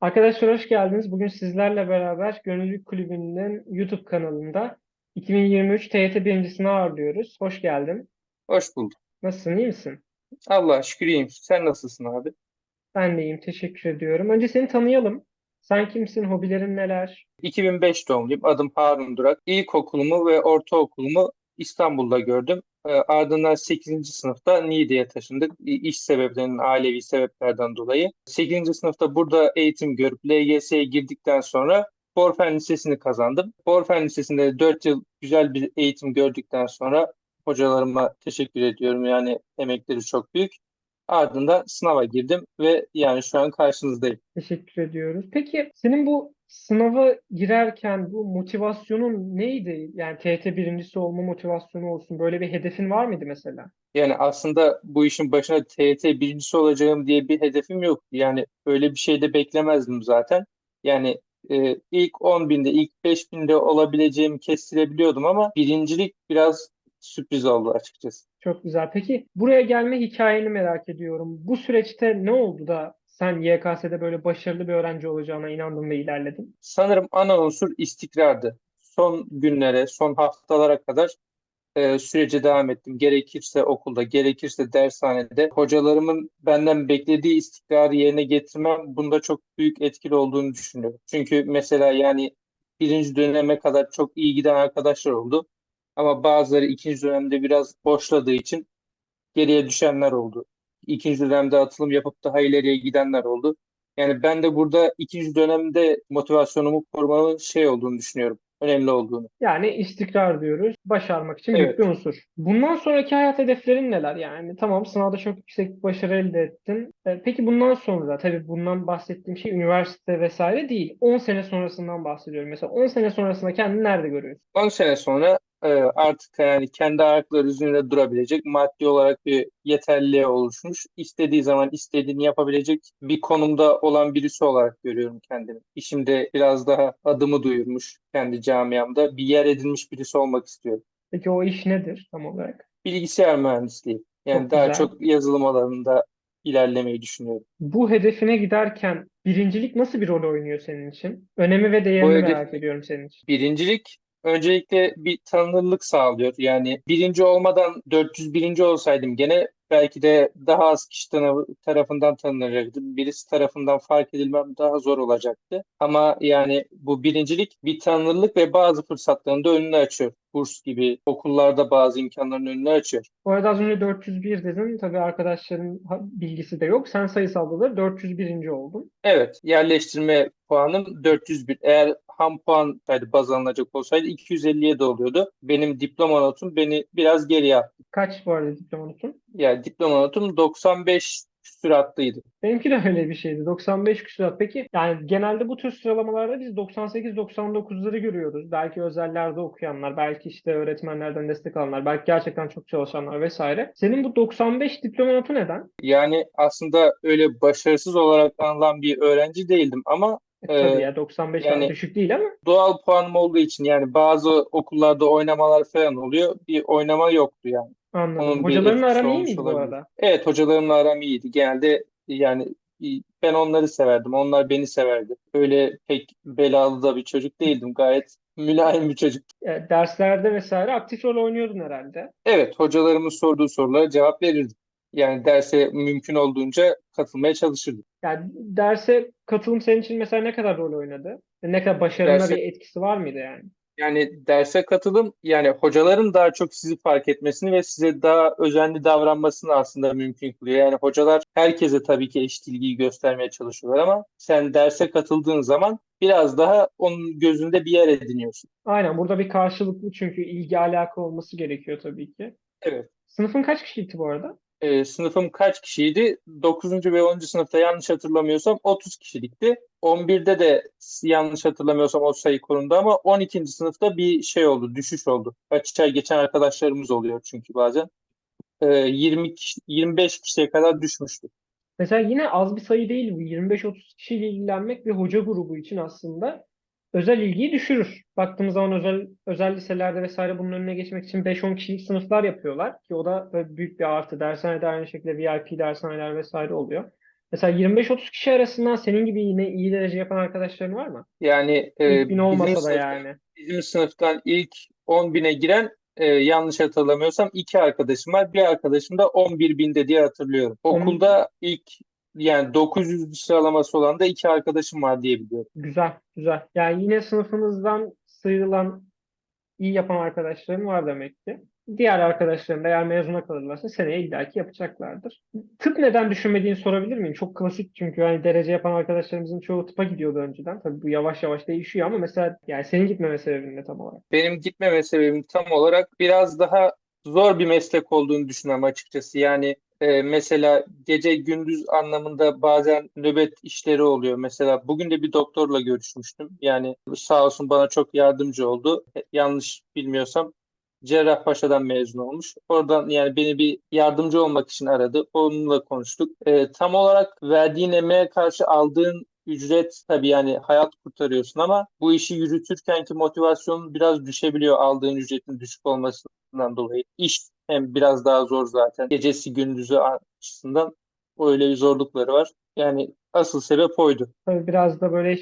Arkadaşlar hoş geldiniz. Bugün sizlerle beraber Gönüllülük Kulübü'nün YouTube kanalında 2023 TYT birincisini ağırlıyoruz. Hoş geldin. Hoş bulduk. Nasılsın, iyi misin? Allah şükür iyiyim. Sen nasılsın abi? Ben de iyiyim, teşekkür ediyorum. Önce seni tanıyalım. Sen kimsin, hobilerin neler? 2005 doğumluyum. Adım Harun Durak. İlkokulumu ve ortaokulumu İstanbul'da gördüm. Ee, Ardından 8. sınıfta Niğde'ye taşındık. İş sebeplerinden, ailevi sebeplerden dolayı. 8. sınıfta burada eğitim görüp LGS'ye girdikten sonra Borfen Lisesi'ni kazandım. Borfen Lisesi'nde 4 yıl güzel bir eğitim gördükten sonra hocalarıma teşekkür ediyorum. Yani emekleri çok büyük. Ardından sınava girdim ve yani şu an karşınızdayım. Teşekkür ediyoruz. Peki senin bu sınava girerken bu motivasyonun neydi? Yani TYT birincisi olma motivasyonu olsun. Böyle bir hedefin var mıydı mesela? Yani aslında bu işin başına TYT birincisi olacağım diye bir hedefim yok. Yani öyle bir şey de beklemezdim zaten. Yani e, ilk 10 binde, ilk 5 binde olabileceğimi kestirebiliyordum ama birincilik biraz sürpriz oldu açıkçası. Çok güzel. Peki buraya gelme hikayeni merak ediyorum. Bu süreçte ne oldu da sen YKS'de böyle başarılı bir öğrenci olacağına inandın ve ilerledin? Sanırım ana unsur istikrardı. Son günlere, son haftalara kadar e, sürece devam ettim. Gerekirse okulda, gerekirse dershanede. Hocalarımın benden beklediği istikrarı yerine getirmem bunda çok büyük etkili olduğunu düşünüyorum. Çünkü mesela yani birinci döneme kadar çok iyi giden arkadaşlar oldu. Ama bazıları ikinci dönemde biraz boşladığı için geriye düşenler oldu. İkinci dönemde atılım yapıp daha ileriye gidenler oldu. Yani ben de burada ikinci dönemde motivasyonumu korumamın şey olduğunu düşünüyorum. Önemli olduğunu. Yani istikrar diyoruz. Başarmak için büyük Evet. bir unsur. Bundan sonraki hayat hedeflerin neler? Yani tamam sınavda çok yüksek bir başarı elde ettin. E, Peki bundan sonra tabii bundan bahsettiğim şey üniversite vesaire değil. 10 sene sonrasından bahsediyorum. Mesela 10 sene sonrasında kendini nerede görüyorsun? 10 sene sonra e, artık yani kendi ayakları üzerinde durabilecek, maddi olarak bir yeterliliğe oluşmuş, istediği zaman istediğini yapabilecek bir konumda olan birisi olarak görüyorum kendimi. İşimde biraz daha adımı duyurmuş kendi camiamda bir yer edinmiş birisi olmak istiyorum. Peki o iş nedir tam olarak? Bilgisayar mühendisliği. Yani Çok daha güzel. çok yazılım alanında ilerlemeyi düşünüyorum. Bu hedefine giderken birincilik nasıl bir rol oynuyor senin için? Önemi ve değerini hedef merak ediyorum senin için. Birincilik öncelikle bir tanınırlık sağlıyor. Yani birinci olmadan 401. olsaydım gene belki de daha az kişi tanı- tarafından tanınacaktım. Birisi tarafından fark edilmem daha zor olacaktı. Ama yani bu birincilik bir tanınırlık ve bazı fırsatların da önünü açıyor. Burs gibi okullarda bazı imkanların önünü açıyor. Bu arada az önce 401 dedin. Tabii arkadaşların bilgisi de yok. Sen sayısalda da 401. oldun. Evet, yerleştirme puanım 401. Eğer ham puan saydı baz alınacak olsaydı 250'ye de oluyordu. Benim diploma notum beni biraz geriye attı. Kaç bu arada diploma notun? Yani diploma notum 95 küsuratlıydı. Benimki de öyle bir şeydi. 95 küsurat. Peki yani genelde bu tür sıralamalarda biz 98-99'ları görüyoruz. Belki özellerde okuyanlar, belki işte öğretmenlerden destek alanlar, belki gerçekten çok çalışanlar vesaire. Senin bu 95 diploma notu neden? Yani aslında öyle başarısız olarak anılan bir öğrenci değildim ama E, tabii ya 95 yani yani düşük değil ama doğal puanım olduğu için yani bazı okullarda oynamalar falan oluyor. Bir oynama yoktu yani. anladım. Onun Hocaların aran iyi miydi bu olabilir. arada? Evet hocalarımla aram iyiydi. Genelde yani ben onları severdim. Onlar beni severdi. Öyle pek belalı da bir çocuk değildim. Gayet mülayim bir çocuk. E, derslerde vesaire aktif rol oynuyordun herhalde. Evet hocalarımın sorduğu sorulara cevap verirdim. Yani derse mümkün olduğunca katılmaya çalışırdım. Yani derse katılım senin için mesela ne kadar rol oynadı? Ne kadar başarına Derse bir etkisi var mıydı yani? Yani derse katılım yani hocaların daha çok sizi fark etmesini ve size daha özenli davranmasını aslında mümkün kılıyor. Yani hocalar herkese tabii ki eşit ilgiyi göstermeye çalışıyorlar ama sen derse katıldığın zaman biraz daha onun gözünde bir yer ediniyorsun. Aynen burada bir karşılıklı çünkü ilgi alaka olması gerekiyor tabii ki. Evet. Sınıfın kaç kişiydi bu arada? Ee, sınıfım kaç kişiydi? 9. ve 10. sınıfta yanlış hatırlamıyorsam 30 kişilikti. 11'de de yanlış hatırlamıyorsam o sayı korundu ama 12. sınıfta bir şey oldu, düşüş oldu. Açığa geçen arkadaşlarımız oluyor çünkü bazen. Ee, 20 kişi, 25 kişiye kadar düşmüştü. Mesela yine az bir sayı değil bu. 25-30 kişiyle ilgilenmek bir hoca grubu için aslında özel ilgiyi düşürür. Baktığımız zaman özel özel liselerde vesaire bunun önüne geçmek için 5-10 kişilik sınıflar yapıyorlar ki o da büyük bir artı. Dershanede aynı şekilde VIP dershaneler vesaire oluyor. Mesela 25-30 kişi arasından senin gibi yine iyi derece yapan arkadaşların var mı? Yani e, bin bizim olmasa da sınıftan, yani. bizim sınıftan ilk 10 bine giren e, yanlış hatırlamıyorsam iki arkadaşım var. Bir arkadaşım da 11 binde diye hatırlıyorum. Okulda ilk yani 900 sıralaması olan da iki arkadaşım var diye biliyorum. Güzel, güzel. Yani yine sınıfınızdan sıyrılan iyi yapan arkadaşların var demek ki. Diğer arkadaşların da eğer mezuna kalırlarsa seneye illaki yapacaklardır. Tıp neden düşünmediğini sorabilir miyim? Çok klasik çünkü hani derece yapan arkadaşlarımızın çoğu tıpa gidiyordu önceden. Tabii bu yavaş yavaş değişiyor ama mesela yani senin gitmeme sebebin ne tam olarak? Benim gitmeme sebebim tam olarak biraz daha zor bir meslek olduğunu düşünüyorum açıkçası. Yani e, mesela gece gündüz anlamında bazen nöbet işleri oluyor. Mesela bugün de bir doktorla görüşmüştüm. Yani sağ olsun bana çok yardımcı oldu. E, Yanlış bilmiyorsam Cerrahpaşa'dan mezun olmuş. Oradan yani beni bir yardımcı olmak için aradı. Onunla konuştuk. E, tam olarak verdiğin emeğe karşı aldığın ücret tabii yani hayat kurtarıyorsun ama bu işi yürütürkenki motivasyonun biraz düşebiliyor aldığın ücretin düşük olmasından dolayı. İş hem biraz daha zor zaten. Gecesi gündüzü açısından öyle bir zorlukları var. Yani asıl sebep oydu. Tabii biraz da böyle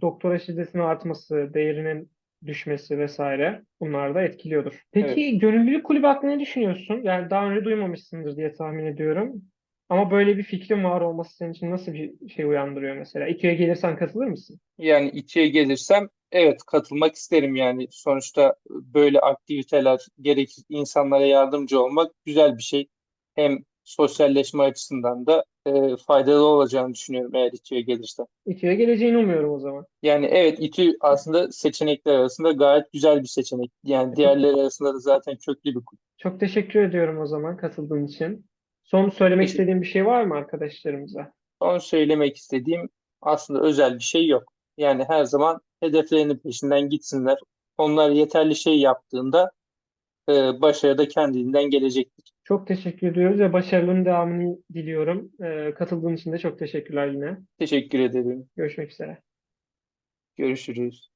doktora şiddetinin artması, değerinin düşmesi vesaire bunlar da etkiliyordur. Peki gönüllülük kulübü hakkında ne düşünüyorsun? Yani daha önce duymamışsındır diye tahmin ediyorum. Ama böyle bir fikrin var olması senin için nasıl bir şey uyandırıyor mesela? İTÜ'ye gelirsen katılır mısın? Yani İTÜ'ye gelirsem evet katılmak isterim yani. Sonuçta böyle aktiviteler gerek insanlara yardımcı olmak güzel bir şey. Hem sosyalleşme açısından da e, faydalı olacağını düşünüyorum eğer İTÜ'ye gelirsem. İTÜ'ye geleceğini umuyorum o zaman. Yani evet İTÜ aslında seçenekler arasında gayet güzel bir seçenek. Yani diğerleri arasında da zaten köklü bir kulüp. Çok teşekkür ediyorum o zaman katıldığın için. Son söylemek Teşekkür- istediğin bir şey var mı arkadaşlarımıza? Son söylemek istediğim aslında özel bir şey yok. Yani her zaman hedeflerinin peşinden gitsinler. Onlar yeterli şey yaptığında e, başarı da kendiliğinden gelecektir. Çok teşekkür ediyoruz ve başarıların devamını diliyorum. Ee, katıldığın için de çok teşekkürler yine. Teşekkür ederim. Görüşmek üzere. Görüşürüz.